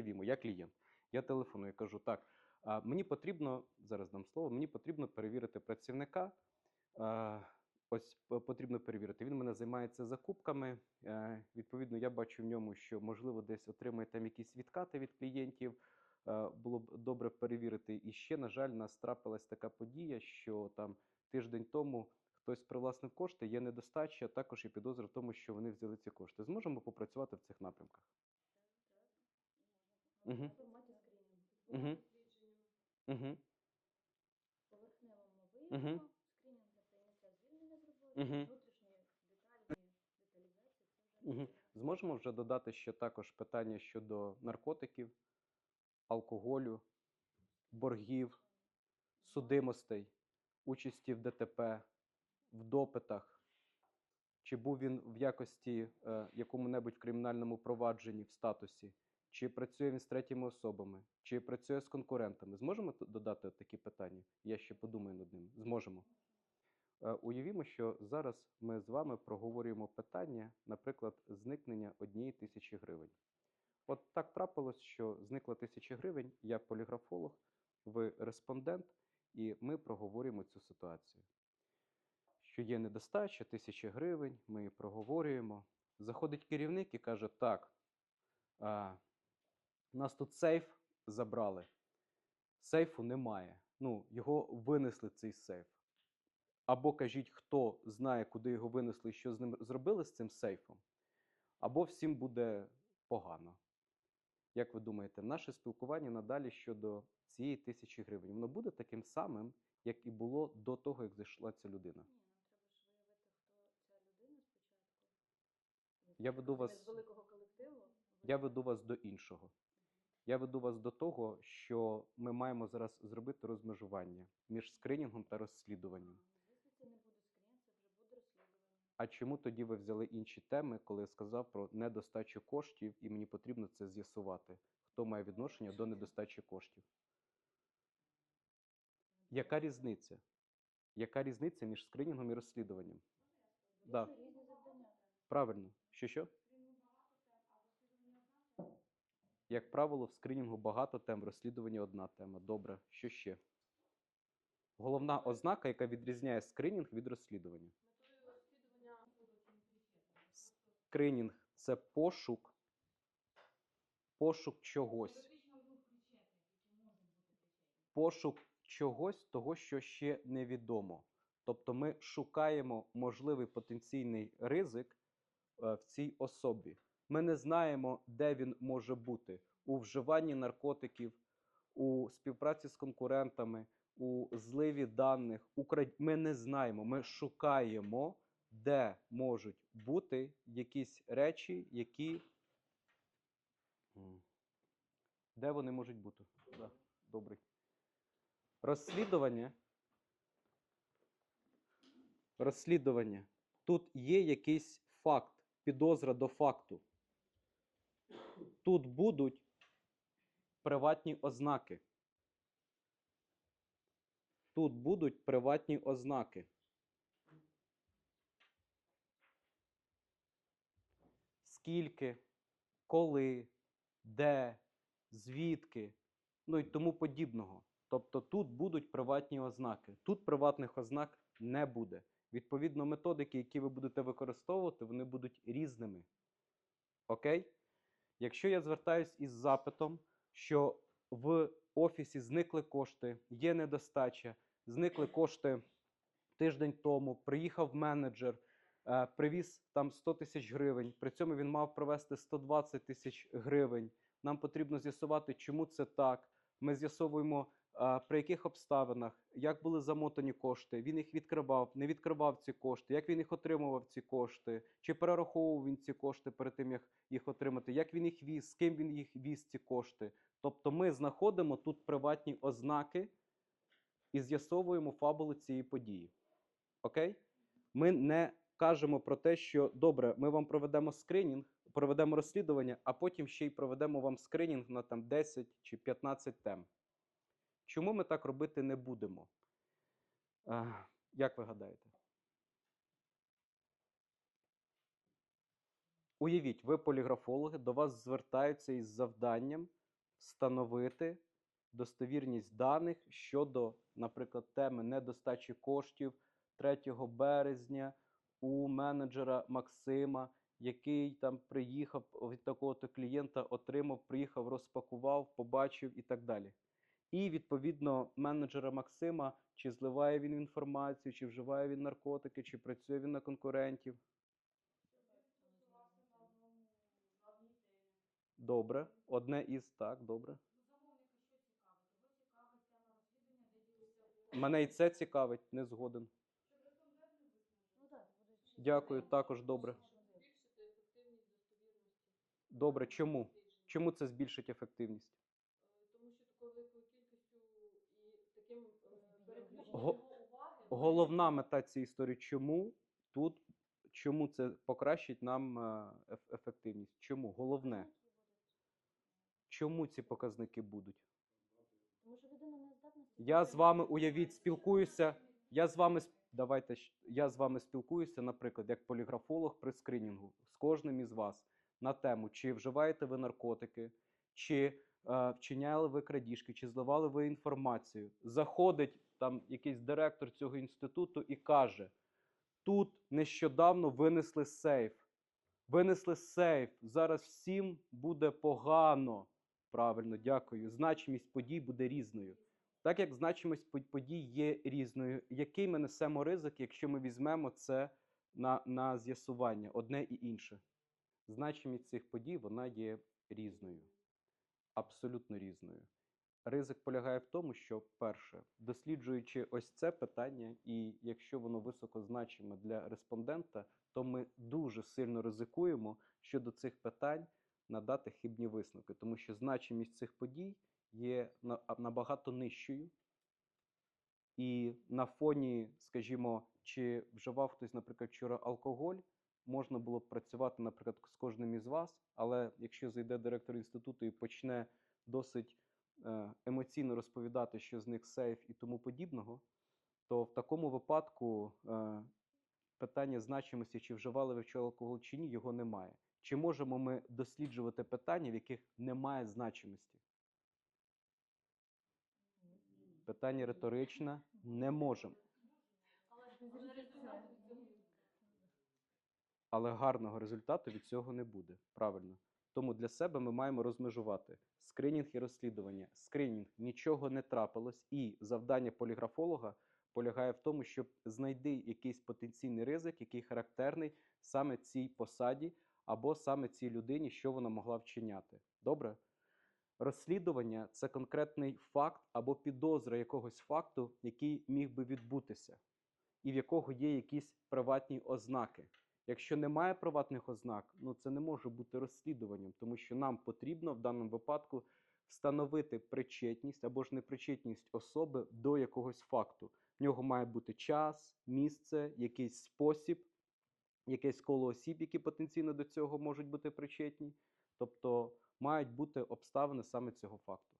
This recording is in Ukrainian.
уявімо, я клієнт. Я телефоную, кажу, так, а, мені потрібно, зараз дам слово, мені потрібно перевірити працівника. А, Ось потрібно перевірити. Він мене займається закупками. Е, Відповідно, я бачу в ньому, що можливо десь отримає там якісь відкати від клієнтів. Е, Було б добре перевірити. І ще, на жаль, нас трапилась така подія, що там тиждень тому хтось привласнив кошти, є недостача, також і підозра в тому, що вони взяли ці кошти. Зможемо попрацювати в цих напрямках. Мгм. На форматі скринінгу. Угу. Угу. Поверхневому Мгм. виявимо, скринінг для прийняття звільнення з роботи, Мгм. внутрішні детальні деталізації, це вже Мгм. Зможемо вже додати ще також питання щодо наркотиків, алкоголю, боргів, судимостей, участі в ДТП, в допитах, чи був він в якості е, якому-небудь кримінальному провадженні в статусі, чи працює він з третіми особами, чи працює з конкурентами. Зможемо додати такі питання? Я ще подумаю над ним. Зможемо. Е, Уявімо, що зараз ми з вами проговорюємо питання, наприклад, зникнення однієї тисячі гривень. От так трапилось, що зникла тисяча гривень, я поліграфолог, ви респондент, і ми проговорюємо цю ситуацію. Що є недостача, тисяча гривень, ми проговорюємо. Заходить керівник і каже: так, у нас тут сейф забрали, сейфу немає. Ну, його винесли цей сейф або кажіть, хто знає, куди його винесли і що з ним зробили з цим сейфом, або всім буде погано. Як ви думаєте, наше спілкування надалі щодо цієї тисячі гривень, воно буде таким самим, як і було до того, як зайшла ця людина? Спочатку. Я веду вас-. Я веду вас до іншого. Я веду вас до того, що ми маємо зараз зробити розмежування між скринінгом та розслідуванням. Якщо це не буде скринінг, це вже буде розслідування. А чому тоді ви взяли інші теми, коли я сказав про недостачу коштів, і мені потрібно це з'ясувати, хто має відношення до недостачі коштів? Яка різниця? Яка різниця між скринінгом і розслідуванням? Да. Різні завдання. Правильно. Що що? Як правило, в скринінгу багато тем, в розслідуванні одна тема. Добре. Що ще? Головна ознака, яка відрізняє скринінг від розслідування. Скринінг це пошук, пошук чогось. Пошук чогось, того, що ще невідомо. Тобто ми шукаємо можливий потенційний ризик е, в цій особі. Ми не знаємо, де він може бути у вживанні наркотиків, у співпраці з конкурентами, у зливі даних. Ми не знаємо. Ми шукаємо, де можуть бути якісь речі, які. Де вони можуть бути? Да, добрий. Розслідування. Розслідування. Тут є якийсь факт, підозра до факту. Тут будуть приватні ознаки. Тут будуть приватні ознаки. Скільки, коли, де, звідки, ну і тому подібного. Тобто тут будуть приватні ознаки. Тут приватних ознак не буде. Відповідно, методики, які ви будете використовувати, вони будуть різними. Окей? Якщо я звертаюсь із запитом, що в офісі зникли кошти, є недостача, зникли кошти тиждень тому, приїхав менеджер, е, привіз там 100 тисяч гривень, при цьому він мав провести 120 тисяч гривень. Нам потрібно з'ясувати, чому це так. Ми з'ясовуємо, при яких обставинах, як були замотані кошти, він їх відкривав, не відкривав ці кошти, як він їх отримував ці кошти, чи перераховував він ці кошти перед тим, як їх отримати, як він їх віз, з ким він їх віз ці кошти. Тобто ми знаходимо тут приватні ознаки і з'ясовуємо фабулу цієї події. Окей? Ми не кажемо про те, що добре, ми вам проведемо скринінг, проведемо розслідування, а потім ще й проведемо вам скринінг на там 10 чи 15 тем. Чому ми так робити не будемо? Е, Як ви гадаєте? Уявіть, ви поліграфологи, до вас звертаються із завданням встановити достовірність даних щодо, наприклад, теми недостачі коштів 3 березня у менеджера Максима, який там приїхав від такого-то клієнта, отримав, приїхав, розпакував, побачив і так далі. І відповідно менеджера Максима, чи зливає він інформацію, чи вживає він наркотики, чи працює він на конкурентів. Добре, одне із так, добре. Мене і це цікавить, не згоден. Ну Дякую, також добре. що робити. збільшити ефективність достовірності. Добре, чому? Чому це збільшить ефективність? Е, Тому що такою великою кількістю і таким е, переключенням Го- уваги. Головна мета цієї історії, чому тут, чому це покращить нам е, еф- ефективність? Чому? Головне, чому ці показники будуть? Тому що людина не здатна Я з вами уявіть, спілкуюся. Я з вами сп- давайте щ- я з вами спілкуюся, наприклад, як поліграфолог при скринінгу з кожним із вас на тему, чи вживаєте ви наркотики, чи е, вчиняли ви крадіжки, чи зливали ви інформацію. Заходить там якийсь директор цього інституту і каже: тут нещодавно винесли сейф. Винесли сейф. Зараз всім буде погано. Правильно, дякую. Значимість подій буде різною. Так як значимість подій є різною, який ми несемо ризик, якщо ми візьмемо це на, на з'ясування, одне і інше? Значимість цих подій вона є різною, абсолютно різною. Ризик полягає в тому, що перше, досліджуючи ось це питання, і якщо воно високо значиме для респондента, то ми дуже сильно ризикуємо щодо цих питань надати хибні висновки, тому що значимість цих подій є набагато нижчою. І на фоні, скажімо, чи вживав хтось, наприклад, вчора алкоголь, можна було б працювати, наприклад, з кожним із вас, але якщо зайде директор інституту і почне досить е, емоційно розповідати, що з них сейф і тому подібного, то в такому випадку е, питання значимості, чи вживали ви вчора алкоголь чи ні, його немає. Чи можемо ми досліджувати питання, в яких немає значимості? Питання риторичне не можемо. Але гарного результату від цього не буде. Правильно. Тому для себе ми маємо розмежувати скринінг і розслідування. Скринінг нічого не трапилось, і завдання поліграфолога полягає в тому, щоб знайти якийсь потенційний ризик, який характерний саме цій посаді або саме цій людині, що вона могла вчиняти. Добре? Розслідування це конкретний факт або підозра якогось факту, який міг би відбутися, і в якого є якісь приватні ознаки. Якщо немає приватних ознак, ну це не може бути розслідуванням, тому що нам потрібно в даному випадку встановити причетність або ж непричетність особи до якогось факту. В нього має бути час, місце, якийсь спосіб, якесь коло осіб, які потенційно до цього можуть бути причетні. Тобто мають бути обставини саме цього факту.